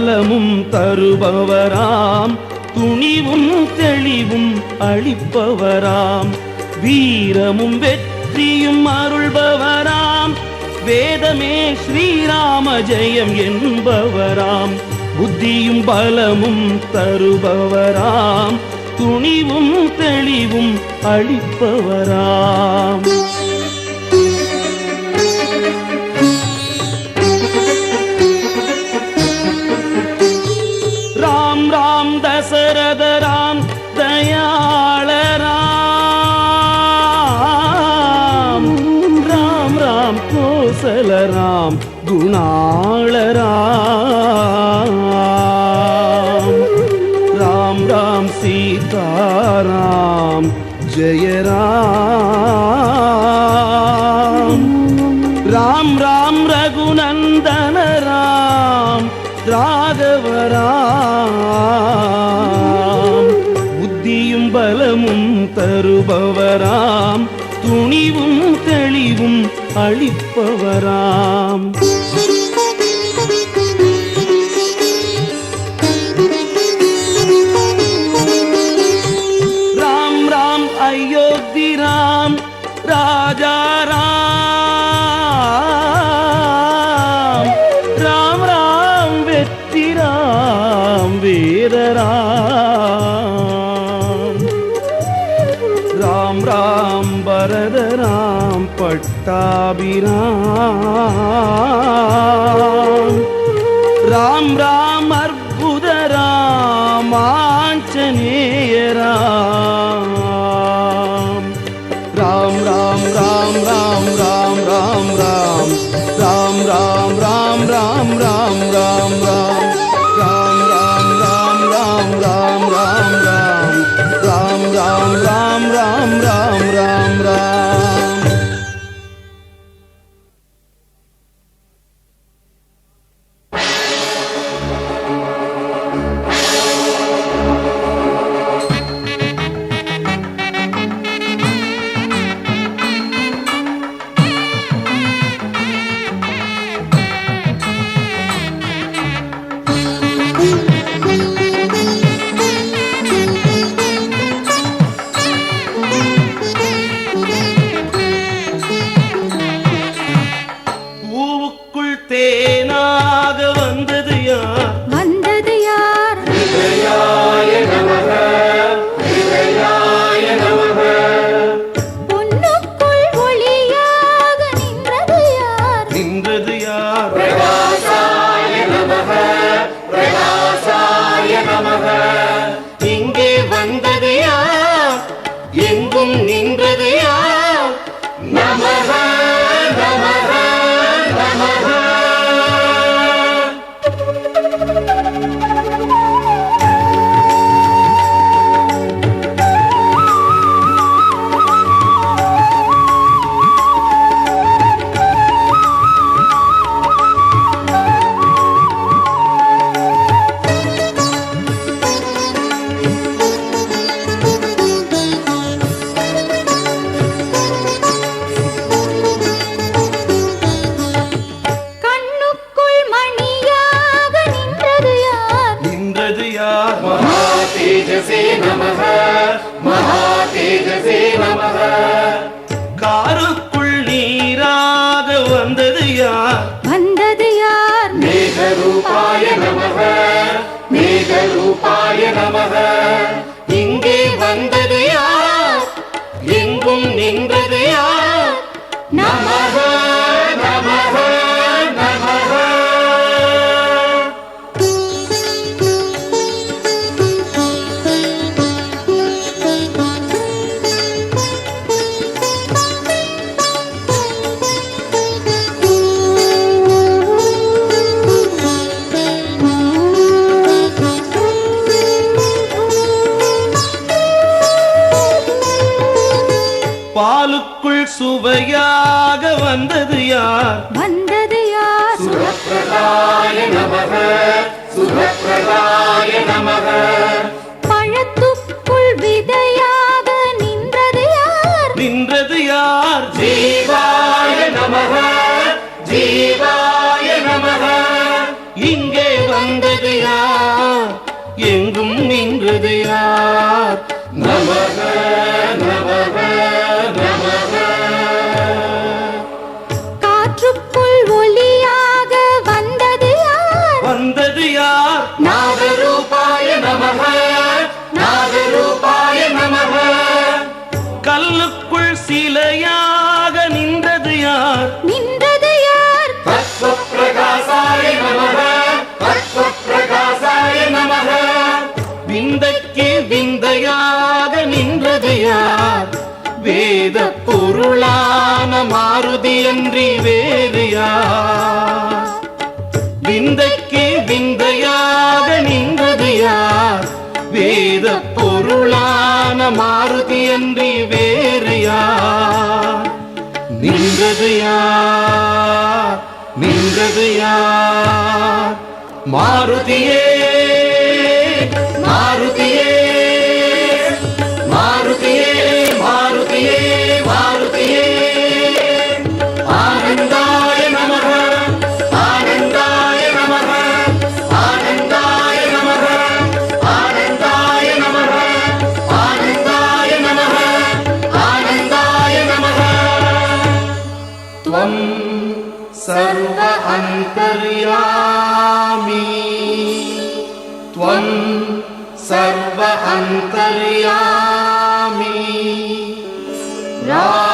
பலமும் தருபவராம். துணிவும் தெளிவும் அளிப்பவராம். வீரமும் வெற்றியும் அருள்பவராம். வேதமே ஸ்ரீராம ஜெயம் என்பவராம். புத்தியும் பலமும் தருபவராம். துணிவும் தெளிவும் அளிப்பவராம். குணாளராம் குணாளராம். ராம் ராம் சீதாராம் ஜெயராம். ராம் ராம் ரகுநந்தன ராம் ராகவராம். புத்தியும் பலமும் தருபவராம் துணிவும் தெளிவும் அளிப்பவராம். ராம் ராம் அயோத்தி ராம் ராஜா ராம். ராம் ராம் பரத ராம் பட்டாபிராம். ராம் ராம் அற்புத ராம் ஆஞ்சநேய நாவுக்குள் சுவையாக வந்தது யார்? வந்தது யார்? சுரப்பிரதாய நமக சுரப்பிரதாய நமக. பழத்துக்குள் விதையாக நின்றது யார்? நின்றது யார்? ஜீவாய நமக ஜீவாய நமக. இங்கே வந்தது யார்? எங்கும் நின்றது யார்? வேத பொருளான மாருதி அன்றி வேறு யார்? விந்தைக்கு விந்தையாக நின்றது யார்? வேத பொருளான மாருதி அன்றி வேறு யார்? நின்றது யார்? நின்றது யார்? மாருதியே त्वं सर्व अन्तर्यामी त्वं सर्व अन्तर्यामी रा